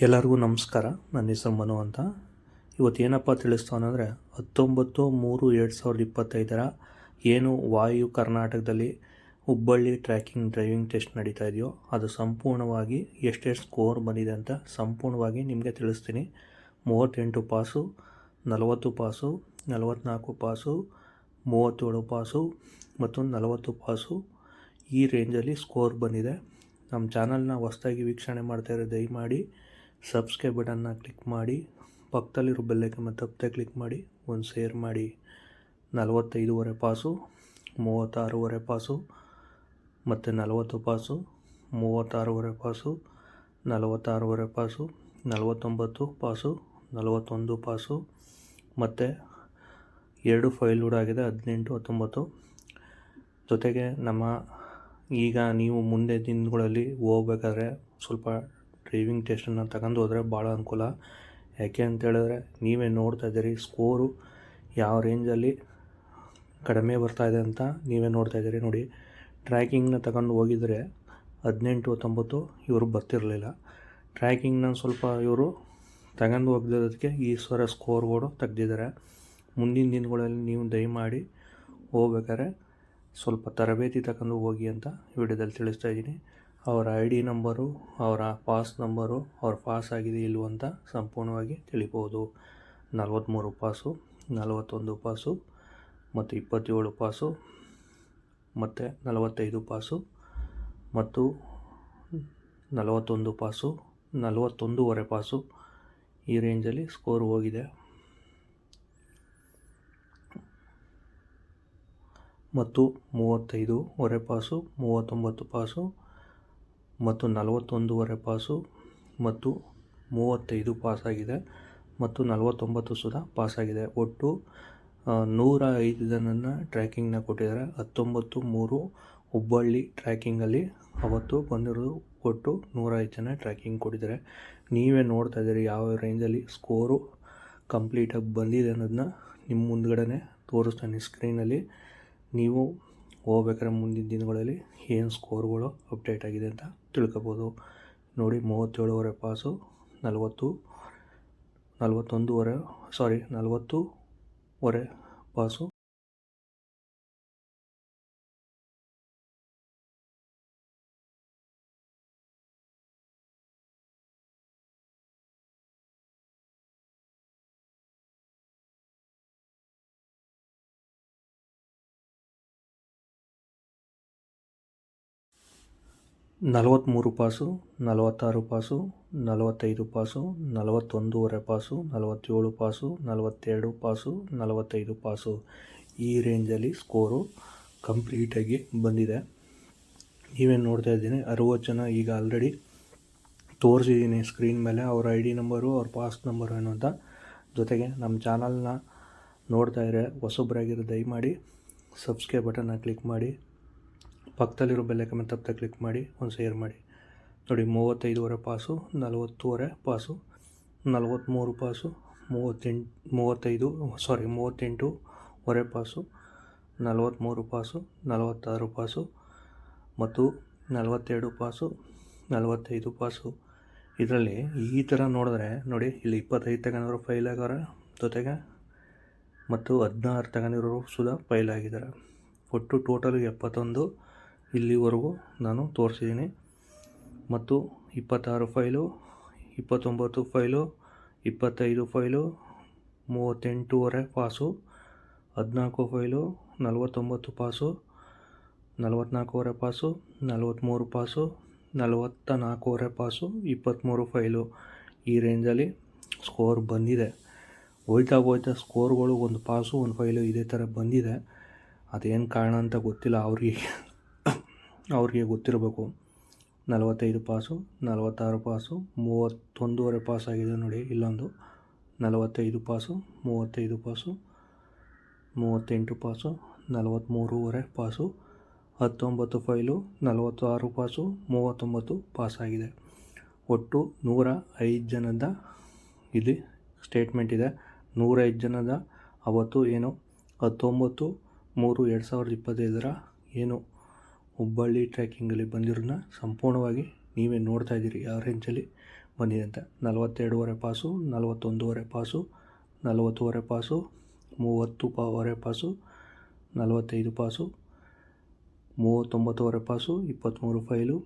ಎಲ್ಲರಿಗೂ ನಮಸ್ಕಾರ. ನನ್ನ ಹೆಸರು ಮನು ಅಂತ. ಇವತ್ತು ಏನಪ್ಪ ತಿಳಿಸ್ತಾನಂದರೆ ಹತ್ತೊಂಬತ್ತು ಮೂರು ಎರಡು ಸಾವಿರದ ಇಪ್ಪತ್ತೈದರ ಏನು ವಾಯು ಕರ್ನಾಟಕದಲ್ಲಿ ಹುಬ್ಬಳ್ಳಿ ಟ್ರ್ಯಾಕಿಂಗ್ ಡ್ರೈವಿಂಗ್ ಟೆಸ್ಟ್ ನಡೀತಾ ಇದೆಯೋ ಅದು ಸಂಪೂರ್ಣವಾಗಿ ಎಷ್ಟೆಷ್ಟು ಸ್ಕೋರ್ ಬಂದಿದೆ ಅಂತ ಸಂಪೂರ್ಣವಾಗಿ ನಿಮಗೆ ತಿಳಿಸ್ತೀನಿ. ಮೂವತ್ತೆಂಟು ಪಾಸು, ನಲವತ್ತು ಪಾಸು ನಲವತ್ತ್ನಾಲ್ಕು ಪಾಸು, ಮೂವತ್ತೇಳು ಪಾಸು ಮತ್ತು ನಲವತ್ತು ಪಾಸು ಈ ರೇಂಜಲ್ಲಿ ಸ್ಕೋರ್ ಬಂದಿದೆ. ನಮ್ಮ ಚಾನಲ್ನ ಹೊಸ್ದಾಗಿ ವೀಕ್ಷಣೆ ಮಾಡ್ತಾ ದಯಮಾಡಿ ಸಬ್ಸ್ಕ್ರೈಬ್ ಬಟನ್ನ ಕ್ಲಿಕ್ ಮಾಡಿ, ಪಕ್ಕದಲ್ಲಿರೋ ಬೆಲ್ಲೈಕನ್ ತಪ್ಪದೆ ಕ್ಲಿಕ್ ಮಾಡಿ, ಒಂದು ಶೇರ್ ಮಾಡಿ. ನಲವತ್ತೈದೂವರೆ ಪಾಸು, ಮೂವತ್ತಾರೂವರೆ ಪಾಸು, ಮತ್ತು ನಲವತ್ತು ಪಾಸು, ಮೂವತ್ತಾರೂವರೆ ಪಾಸು, ನಲವತ್ತಾರೂವರೆ ಪಾಸು, ನಲವತ್ತೊಂಬತ್ತು ಪಾಸು, ನಲವತ್ತೊಂದು ಪಾಸು, ಮತ್ತು ಎರಡು ಫೈಲ್ ಆಗಿದೆ, ಹದಿನೆಂಟು, ಹತ್ತೊಂಬತ್ತು. ಜೊತೆಗೆ ನಮ್ಮ ಈಗ ನೀವು ಮುಂದೆ ದಿನಗಳಲ್ಲಿ ಹೋಗ್ಬೇಕಾದ್ರೆ ಸ್ವಲ್ಪ ಡ್ರೈವಿಂಗ್ ಟೆಸ್ಟನ್ನು ತಗೊಂಡು ಹೋದರೆ ಭಾಳ ಅನುಕೂಲ. ಯಾಕೆ ಅಂತ ಹೇಳಿದ್ರೆ ನೀವೇ ನೋಡ್ತಾ ಇದ್ದೀರಿ, ಸ್ಕೋರು ಯಾವ ರೇಂಜಲ್ಲಿ ಕಡಿಮೆ ಬರ್ತಾ ಇದೆ ಅಂತ ನೀವೇ ನೋಡ್ತಾ ಇದ್ದೀರಿ. ನೋಡಿ, ಟ್ರ್ಯಾಕಿಂಗ್ನ ತಗೊಂಡು ಹೋಗಿದರೆ ಹದಿನೆಂಟು, ಹತ್ತೊಂಬತ್ತು ಇವರು ಬರ್ತಿರಲಿಲ್ಲ. ಟ್ರ್ಯಾಕಿಂಗ್ನ ಸ್ವಲ್ಪ ಇವರು ತಗೊಂಡು ಹೋಗಿದ್ದೋದಕ್ಕೆ ಈ ಸರ ಸ್ಕೋರ್ಗಳು ತೆಗ್ದಿದ್ದಾರೆ. ಮುಂದಿನ ದಿನಗಳಲ್ಲಿ ನೀವು ದಯಮಾಡಿ ಹೋಗ್ಬೇಕಾದ್ರೆ ಸ್ವಲ್ಪ ತರಬೇತಿ ತಗೊಂಡು ಹೋಗಿ ಅಂತ ವಿಡಿಯೋದಲ್ಲಿ ತಿಳಿಸ್ತಾ ಇದ್ದೀನಿ. ಅವರ ಐ ಡಿ ನಂಬರು ಅವರ ಪಾಸ್ ನಂಬರು ಅವ್ರು ಪಾಸ್ ಆಗಿದೆ ಇಲ್ವೋ ಅಂತ ಸಂಪೂರ್ಣವಾಗಿ ತಿಳಿಬೋದು. ನಲವತ್ತ್ಮೂರು ಪಾಸು ನಲವತ್ತೊಂದು ಪಾಸು ಮತ್ತು ಇಪ್ಪತ್ತೇಳು ಪಾಸು ಮತ್ತು ನಲವತ್ತೈದು ಪಾಸು ಮತ್ತು ನಲವತ್ತೊಂದು ಪಾಸು ನಲವತ್ತೊಂದೂವರೆ ಪಾಸು ಈ ರೇಂಜಲ್ಲಿ ಸ್ಕೋರ್ ಹೋಗಿದೆ. ಮತ್ತು ಮೂವತ್ತೈದು ಹೊರೆ ಪಾಸು ಮೂವತ್ತೊಂಬತ್ತು ಪಾಸು ಮತ್ತು ನಲವತ್ತೊಂದೂವರೆ ಪಾಸು ಮತ್ತು ಮೂವತ್ತೈದು ಪಾಸಾಗಿದೆ ಮತ್ತು ನಲವತ್ತೊಂಬತ್ತು ಸುಧಾ ಪಾಸಾಗಿದೆ. ಒಟ್ಟು ನೂರ ಐದು ಜನನ ಟ್ರ್ಯಾಕಿಂಗ್ನ ಕೊಟ್ಟಿದ್ದಾರೆ. ಹತ್ತೊಂಬತ್ತು ಮೂರು ಹುಬ್ಬಳ್ಳಿ ಟ್ರ್ಯಾಕಿಂಗಲ್ಲಿ ಅವತ್ತು ಬಂದಿರೋದು ಒಟ್ಟು ನೂರ ಐದು ಜನ ಟ್ರ್ಯಾಕಿಂಗ್ ಕೊಟ್ಟಿದ್ದಾರೆ. ನೀವೇ ನೋಡ್ತಾ ಇದ್ದೀರಿ ಯಾವ ರೇಂಜಲ್ಲಿ ಸ್ಕೋರು ಕಂಪ್ಲೀಟಾಗಿ ಬಂದಿದೆ ಅನ್ನೋದನ್ನ ನಿಮ್ಮ ಮುಂದ್ಗಡೆ ತೋರಿಸ್ತಾನೆ ಸ್ಕ್ರೀನಲ್ಲಿ. ನೀವು ಹೋಗ್ಬೇಕಾದ್ರೆ ಮುಂದಿನ ದಿನಗಳಲ್ಲಿ ಏನು ಸ್ಕೋರ್ಗಳು ಅಪ್ಡೇಟ್ ಆಗಿದೆ ಅಂತ ತಿಳ್ಕೊಬೋದು. ನೋಡಿ, ಮೂವತ್ತೇಳುವರೆ ಪಾಸು, ನಲವತ್ತು, ನಲವತ್ತೊಂದುವರೆ ಸಾರಿ ನಲವತ್ತುವರೆ ಪಾಸು. ನಲವತ್ತ್ಮೂರು ಪಾಸು, ನಲವತ್ತಾರು ಪಾಸು, ನಲವತ್ತೈದು ಪಾಸು, ನಲವತ್ತೊಂದೂವರೆ ಪಾಸು, ನಲವತ್ತೇಳು ಪಾಸು, ನಲವತ್ತೆರಡು ಪಾಸು, ನಲವತ್ತೈದು ಪಾಸು. ಈ ರೇಂಜಲ್ಲಿ ಸ್ಕೋರು ಕಂಪ್ಲೀಟಾಗಿ ಬಂದಿದೆ. ನೀವೇನು ನೋಡ್ತಾ ಇದ್ದೀನಿ, ಅರುವತ್ತು ಜನ ಈಗ ಆಲ್ರೆಡಿ ತೋರಿಸಿದ್ದೀನಿ ಸ್ಕ್ರೀನ್ ಮೇಲೆ. ಅವ್ರ ಐ ಡಿ ನಂಬರು ಅವ್ರ ಪಾಸ್ ನಂಬರು ಏನು ಅಂತ. ಜೊತೆಗೆ ನಮ್ಮ ಚಾನಲ್ನ ನೋಡ್ತಾ ಇದ್ರೆ ಹೊಸೊಬ್ಬರಾಗಿರೋ ದಯಮಾಡಿ ಸಬ್ಸ್ಕ್ರೈಬ್ ಬಟನ್ನ ಕ್ಲಿಕ್ ಮಾಡಿ. ಪಕ್ಕದಲ್ಲಿರೋ ಬೆಲ್ಲೈಕನ್ ತಪ್ಪದೆ ಕ್ಲಿಕ್ ಮಾಡಿ, ಒಂದು ಶೇರ್ ಮಾಡಿ. ನೋಡಿ, ಮೂವತ್ತೈದುವರೆ ಪಾಸು, ನಲವತ್ತೂವರೆ ಪಾಸು ನಲವತ್ತ್ಮೂರು ಪಾಸು, ಮೂವತ್ತೆಂಟು, ಮೂವತ್ತೈದು ಸಾರಿ ಮೂವತ್ತೆಂಟು ವರೆ ಪಾಸು ನಲವತ್ತ್ಮೂರು ಪಾಸು, ನಲವತ್ತಾರು ಪಾಸು ಮತ್ತು ನಲವತ್ತೆರಡು ಪಾಸು, ನಲವತ್ತೈದು ಪಾಸು. ಇದರಲ್ಲಿ ಈ ಥರ ನೋಡಿದ್ರೆ, ನೋಡಿ, ಇಲ್ಲಿ ಇಪ್ಪತ್ತೈದು ತಗೊಂಡಿರೋ ಫೈಲ್ ಆಗ್ಯಾರ ಜೊತೆಗೆ ಮತ್ತು ಹದಿನಾರು ತಗೊಂಡಿರೋರು ಸುಧಾ ಫೈಲ್ ಆಗಿದ್ದಾರೆ ಒಟ್ಟು ಟೋಟಲ್ ಎಪ್ಪತ್ತೊಂದು ಇಲ್ಲಿವರೆಗೂ ನಾನು ತೋರಿಸಿದ್ದೀನಿ. ಮತ್ತು ಇಪ್ಪತ್ತಾರು ಫೈಲು, ಇಪ್ಪತ್ತೊಂಬತ್ತು ಫೈಲು, ಇಪ್ಪತ್ತೈದು ಫೈಲು, ಮೂವತ್ತೆಂಟೂವರೆ ಪಾಸು, ಹದಿನಾಲ್ಕು ಫೈಲು, ನಲವತ್ತೊಂಬತ್ತು ಪಾಸು ನಲವತ್ತ್ನಾಲ್ಕೂವರೆ ಪಾಸು ನಲವತ್ತ್ಮೂರು ಪಾಸು ನಲವತ್ತ ನಾಲ್ಕೂವರೆ ಪಾಸು, ಇಪ್ಪತ್ತ್ಮೂರು ಫೈಲು ಈ ರೇಂಜಲ್ಲಿ ಸ್ಕೋರ್ ಬಂದಿದೆ. ಹೋಯ್ತಾ ಹೋಯ್ತಾ ಸ್ಕೋರ್ಗಳು ಒಂದು ಪಾಸು, ಒಂದು ಫೈಲು ಇದೇ ಥರ ಬಂದಿದೆ. ಅದೇನು ಕಾರಣ ಅಂತ ಗೊತ್ತಿಲ್ಲ ಅವ್ರಿಗೆ. ಅವ್ರಿಗೆ ಗೊತ್ತಿರಬೇಕು. ನಲವತ್ತೈದು ಪಾಸು, ನಲವತ್ತಾರು ಪಾಸು, ಮೂವತ್ತೊಂದೂವರೆ ಪಾಸ್ ಆಗಿದೆ ನೋಡಿ ಇಲ್ಲೊಂದು. ನಲವತ್ತೈದು ಪಾಸು, ಮೂವತ್ತೈದು ಪಾಸು, ಮೂವತ್ತೆಂಟು ಪಾಸು ನಲವತ್ತ್ಮೂರುವರೆ ಪಾಸು, ಹತ್ತೊಂಬತ್ತು ಫೈಲು, ನಲವತ್ತಾರು ಪಾಸು, ಮೂವತ್ತೊಂಬತ್ತು ಪಾಸಾಗಿದೆ ಒಟ್ಟು ನೂರ ಐದು ಜನದ ಇಲ್ಲಿ ಸ್ಟೇಟ್ಮೆಂಟ್ ಇದೆ. ನೂರೈದು ಜನದ ಅವತ್ತು ಏನು? ಹತ್ತೊಂಬತ್ತು ಮೂರು ಎರಡು ಸಾವಿರದ ಇಪ್ಪತ್ತೈದರ ಏನು? ಹುಬ್ಬಳ್ಳಿ ಟ್ರ್ಯಾಕಿಂಗಲ್ಲಿ ಬಂದಿರೋದನ್ನ ಸಂಪೂರ್ಣವಾಗಿ ನೀವೇ ನೋಡ್ತಾ ಇದ್ದೀರಿ. ಯಾವ ರೇಂಜಲ್ಲಿ ಬಂದಿದೆ ಅಂತ. ನಲವತ್ತೆರಡೂವರೆ ಪಾಸು, ನಲವತ್ತೊಂದೂವರೆ ಪಾಸು, ನಲವತ್ತೂವರೆ ಪಾಸು, ಮೂವತ್ತು ಪಾವರೆ ಪಾಸು, ನಲವತ್ತೈದು ಪಾಸು, ಮೂವತ್ತೊಂಬತ್ತುವರೆ ಪಾಸು, ಇಪ್ಪತ್ತ್ಮೂರು ಫೈಲು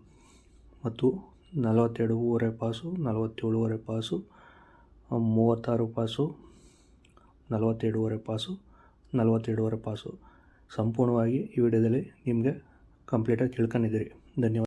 ಮತ್ತು ನಲವತ್ತೆರಡೂವರೆ ಪಾಸು, ನಲವತ್ತೇಳುವರೆ ಪಾಸು, ಮೂವತ್ತಾರು ಪಾಸು ನಲವತ್ತೆರಡೂವರೆ ಪಾಸು ನಲವತ್ತೆರಡೂವರೆ ಪಾಸು. ಸಂಪೂರ್ಣವಾಗಿ ಈ ವಿಡಿಯೋದಲ್ಲಿ ನಿಮಗೆ ಕಂಪ್ಲೀಟಾಗಿ ತಿಳ್ಕೊಂಡಿದ್ದೀರಿ. ಧನ್ಯವಾದ.